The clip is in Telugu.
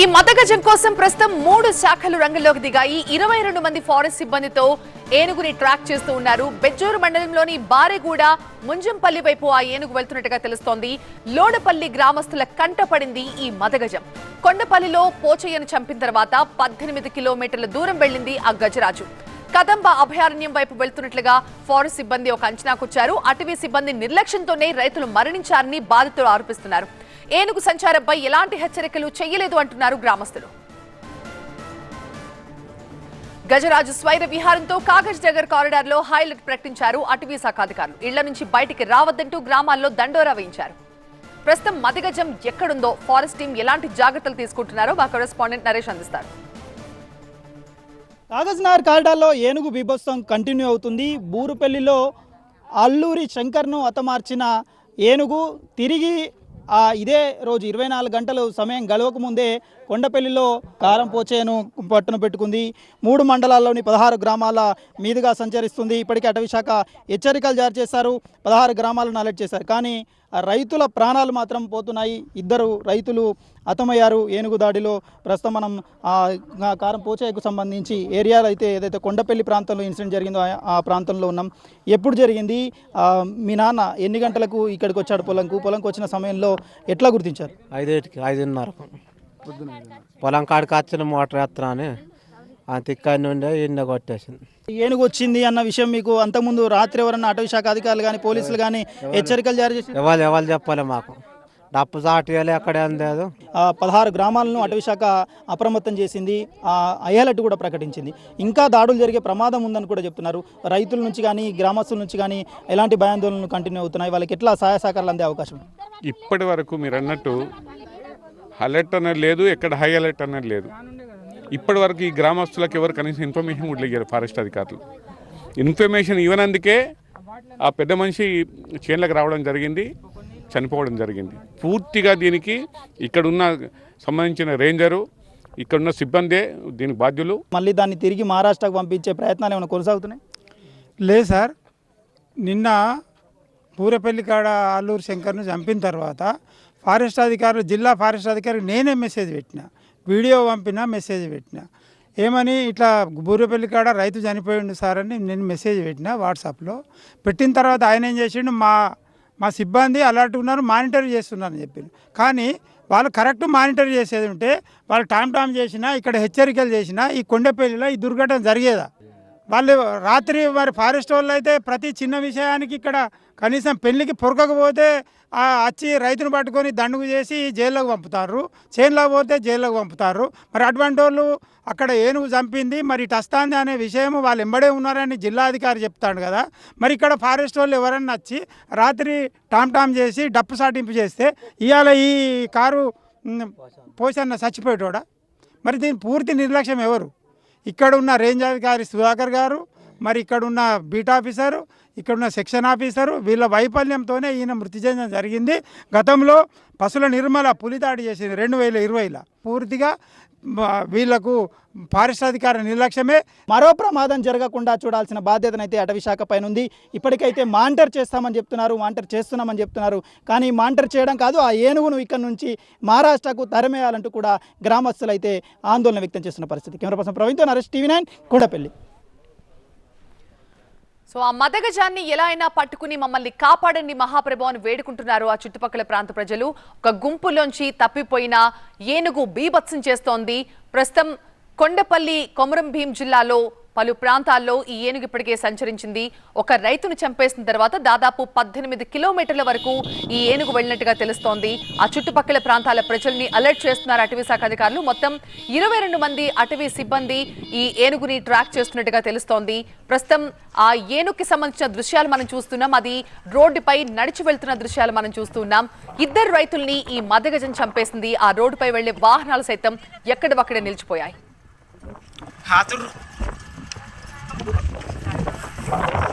ఈ మతగజం కోసం ప్రస్తుతం మూడు శాఖలు రంగంలోకి దిగాయి. ఇరవై రెండు మంది ఫారెస్ట్ సిబ్బందితో ఏనుగుని ట్రాక్ చేస్తూ ఉన్నారు. బెజ్జూరు మండలంలోని బారెగూడ ముంజంపల్లి వైపు ఆ ఏనుగు వెళ్తున్నట్టుగా తెలుస్తోంది. లోడపల్లి గ్రామస్తుల కంటపడింది ఈ మదగజం కొండపల్లిలో పోచయ్యను చంపిన తర్వాత పద్దెనిమిది కిలోమీటర్ల దూరం వెళ్ళింది ఆ గజరాజు. కదంబ అభయారణ్యం వైపు వెళ్తున్నట్లుగా ఫారెస్ట్ సిబ్బంది ఒక అంచనాకొచ్చారు. అటవీ సిబ్బంది నిర్లక్ష్యంతోనే రైతులు మరణించారని బాధితులు ఆరోపిస్తున్నారు. ఏనుగు సంచారంపై ఎలాంటి హెచ్చరికలు చేయలేదు అంటున్నారు గ్రామస్తులు. గజరాజు స్వైర విహారంతో కాగజ్ నగర్ కారిడార్లో హైలైట్ ప్రకటించారు అటవీ శాఖ అధికారులు. ఇళ్ళ నుంచి బయటికి రావద్దంటూ గ్రామాల్లో దండోరా వేయించారు. ప్రస్తుతం మదిగజం ఎక్కడుందో ఫారెస్ట్ టీం ఎలాంటి జాగ్రత్తలు తీసుకుంటున్నారో మా కరెస్పాండెంట్ నరేష్ అందిస్తారు. కాగజ్నగర్ కారిడార్లో ఏనుగు బీభత్సం కంటిన్యూ అవుతుంది. బూరుపల్లిలో అల్లూరి శంకర్ను హతమార్చిన ఏనుగు తిరిగి ఇదే రోజు ఇరవై నాలుగు గంటలు సమయం గడవక ముందే కొండపల్లిలో కారం పోచేను పట్టున పెట్టుకుంది. మూడు మండలాల్లోని పదహారు గ్రామాల మీదుగా సంచరిస్తుంది. ఇప్పటికే అటవీ శాఖ హెచ్చరికలు జారీ చేశారు. పదహారు గ్రామాలను అలర్ట్ చేశారు. కానీ రైతుల ప్రాణాలు మాత్రం పోతున్నాయి. ఇద్దరు రైతులు హతమయ్యారు. ఏనుగు దాడిలో ప్రస్తుతం మనం కారం పోచాయకు సంబంధించి ఏరియాలో అయితే ఏదైతే కొండపల్లి ప్రాంతంలో ఇన్సిడెంట్ జరిగిందో ఆ- ప్రాంతంలో ఉన్నాం. ఎప్పుడు జరిగింది? మీ నాన్న ఎన్ని గంటలకు ఇక్కడికి వచ్చాడు పొలంకు? పొలంకు వచ్చిన సమయంలో ఎట్లా గుర్తించారు? ఐదింటికి ఐదున్నర పొలం కాడికి వచ్చిన మోటార్ ఎత్తనా అని ఆ తిక్కడి నుండి ఎండ కొట్టేసింది. ఏనుగు వచ్చింది అన్న విషయం మీకు అంతకుముందు రాత్రి ఎవరన్నా అటవీ శాఖ అధికారులు కానీ పోలీసులు కానీ హెచ్చరికలు జారీ చేసి ఎవరు ఎవరు చెప్పాలి మాకు? డప్పు చాటియాలి అక్కడే లేదు. పదహారు గ్రామాలను అటవీ శాఖ అప్రమత్తం చేసింది. ఆ అయ్యాలట్టు కూడా ప్రకటించింది. ఇంకా దాడులు జరిగే ప్రమాదం ఉందని కూడా చెప్తున్నారు. రైతుల నుంచి కానీ గ్రామస్తుల నుంచి కానీ ఎలాంటి భయాందోళనలు కంటిన్యూ అవుతున్నాయి? వాళ్ళకి ఎట్లా సహాయ సహకారాలు అందే అవకాశం? ఉంది? ఇప్పటి వరకు మీరు అన్నట్టు అలర్ట్ అనేది లేదు ఎక్కడ హై అలర్ట్ అనేది లేదు. ఇప్పటి వరకు ఈ గ్రామస్తులకు ఎవరు కనీసం ఇన్ఫర్మేషన్ కూడా ఇయ్యారు ఫారెస్ట్ అధికారులు. ఇన్ఫర్మేషన్ ఇవ్వనందుకే ఆ పెద్ద మనిషి చేన్లకు రావడం జరిగింది చనిపోవడం జరిగింది. పూర్తిగా దీనికి ఇక్కడున్న సంబంధించిన రేంజరు ఇక్కడున్న సిబ్బందే దీనికి బాధ్యులు. మళ్ళీ దాన్ని తిరిగి మహారాష్ట్రకు పంపించే ప్రయత్నాలు ఏమైనా కొనసాగుతున్నాయి? లేదు సార్. నిన్న పూరపల్లి కాడ అల్లూరు శంకర్ను చంపిన తర్వాత ఫారెస్ట్ అధికారులు జిల్లా ఫారెస్ట్ అధికారికి నేనే మెసేజ్ పెట్టిన. వీడియో పంపిన మెసేజ్ పెట్టిన. ఏమని ఇట్లా బూరపల్లి కాడ రైతు చనిపోయిండు సార్ అని నేను మెసేజ్ పెట్టిన వాట్సాప్లో. పెట్టిన తర్వాత ఆయన ఏం చేసిండు మా మా సిబ్బంది అలర్ట్ ఉన్నారు మానిటర్ చేస్తున్నారని చెప్పిండు కానీ వాళ్ళు కరెక్ట్ మానిటర్ చేసేది ఉంటే వాళ్ళు టామ్ టామ్ చేసినా ఇక్కడ హెచ్చరికలు చేసినా ఈ కొండపల్లిలో ఈ దుర్ఘటన జరిగేదా? వాళ్ళు రాత్రి మరి ఫారెస్ట్ వాళ్ళు అయితే ప్రతి చిన్న విషయానికి ఇక్కడ కనీసం పెళ్ళికి పొరకకపోతే వచ్చి రైతును పట్టుకొని దండుగు చేసి జైల్లోకి పంపుతారు. చేనులోకి పోతే జైల్లోకి పంపుతారు. మరి అటువంటి వాళ్ళు అక్కడ ఏనుగు చంపింది. మరి ఇటు వస్తుంది అనే విషయం వాళ్ళు ఎంబడే ఉన్నారని జిల్లాధికారి చెప్తాడు కదా. మరి ఇక్కడ ఫారెస్ట్ వాళ్ళు ఎవరన్నా వచ్చి రాత్రి టామ్ టామ్ చేసి డప్పు సాటింపు చేస్తే ఇవాళ ఈ కారు పోసన్న చచ్చిపోయేటోడా? మరి దీని పూర్తి నిర్లక్ష్యం ఎవరు? ఇక్కడ ఉన్న రేంజ్ అధికారి సుధాకర్ గారు మరి ఇక్కడ ఉన్న బీట్ ఆఫీసరు ఇక్కడ ఉన్న సెక్షన్ ఆఫీసరు వీళ్ళ వైఫల్యంతోనే ఈయన మృతి చెందడం జరిగింది. గతంలో పశువుల నిర్మల పులిదాడి చేసింది రెండు వేల ఇరవైలో. పూర్తిగా వీళ్ళకు వీళ్ళకు నిర్లక్ష్యమే. మరో ప్రమాదం జరగకుండా చూడాల్సిన బాధ్యతనైతే అటవీశాఖ పైన ఉంది ఇప్పటికైతే మానిటర్ చేస్తామని చెప్తున్నారు మానిటర్ చేస్తున్నామని చెప్తున్నారు. కానీ మానిటర్ చేయడం కాదు ఆ ఏనుగును ఇక్కడ నుంచి మహారాష్ట్రకు తరమేయాలంటూ కూడా గ్రామస్తులైతే ఆందోళన వ్యక్తం చేస్తున్న పరిస్థితి. Camera person ప్రవీణ్తో Naresh TV nine Kudapalli. So ఆ మదగజాన్ని ఎలా అయినా పట్టుకుని మమ్మల్ని కాపాడండి మహాప్రభు అని వేడుకుంటున్నారు ఆ చుట్టుపక్కల ప్రాంత ప్రజలు. ఒక గుంపులోంచి తప్పిపోయిన ఏనుగు బీభత్సం చేస్తోంది. ప్రస్తుతం కొండపల్లి కొమరం భీం జిల్లాలో పలు ప్రాంతాల్లో ఈ ఏనుగు ఇప్పటికే సంచరించింది. ఒక రైతును చంపేసిన తర్వాత దాదాపు పద్దెనిమిది కిలోమీటర్ల వరకు ఈ ఏనుగు వెళ్ళినట్టుగా తెలుస్తోంది. ఆ చుట్టుపక్కల ప్రాంతాల ప్రజల్ని అలర్ట్ చేస్తున్నారు అటవీ శాఖ అధికారులు. మొత్తం ఇరవై రెండు మంది అటవీ సిబ్బంది ఈ ఏనుగుని ట్రాక్ చేస్తున్నట్టుగా తెలుస్తోంది. ప్రస్తుతం ఆ ఏనుగుకి సంబంధించిన దృశ్యాలు మనం చూస్తున్నాం. అది రోడ్డుపై నడిచి వెళ్తున్న దృశ్యాలు మనం చూస్తున్నాం ఇద్దరు రైతుల్ని ఈ మదగజం చంపేసింది. ఆ రోడ్డుపై వెళ్ళే వాహనాలు సైతం ఎక్కడవక్కడే నిలిచిపోయాయి. Thank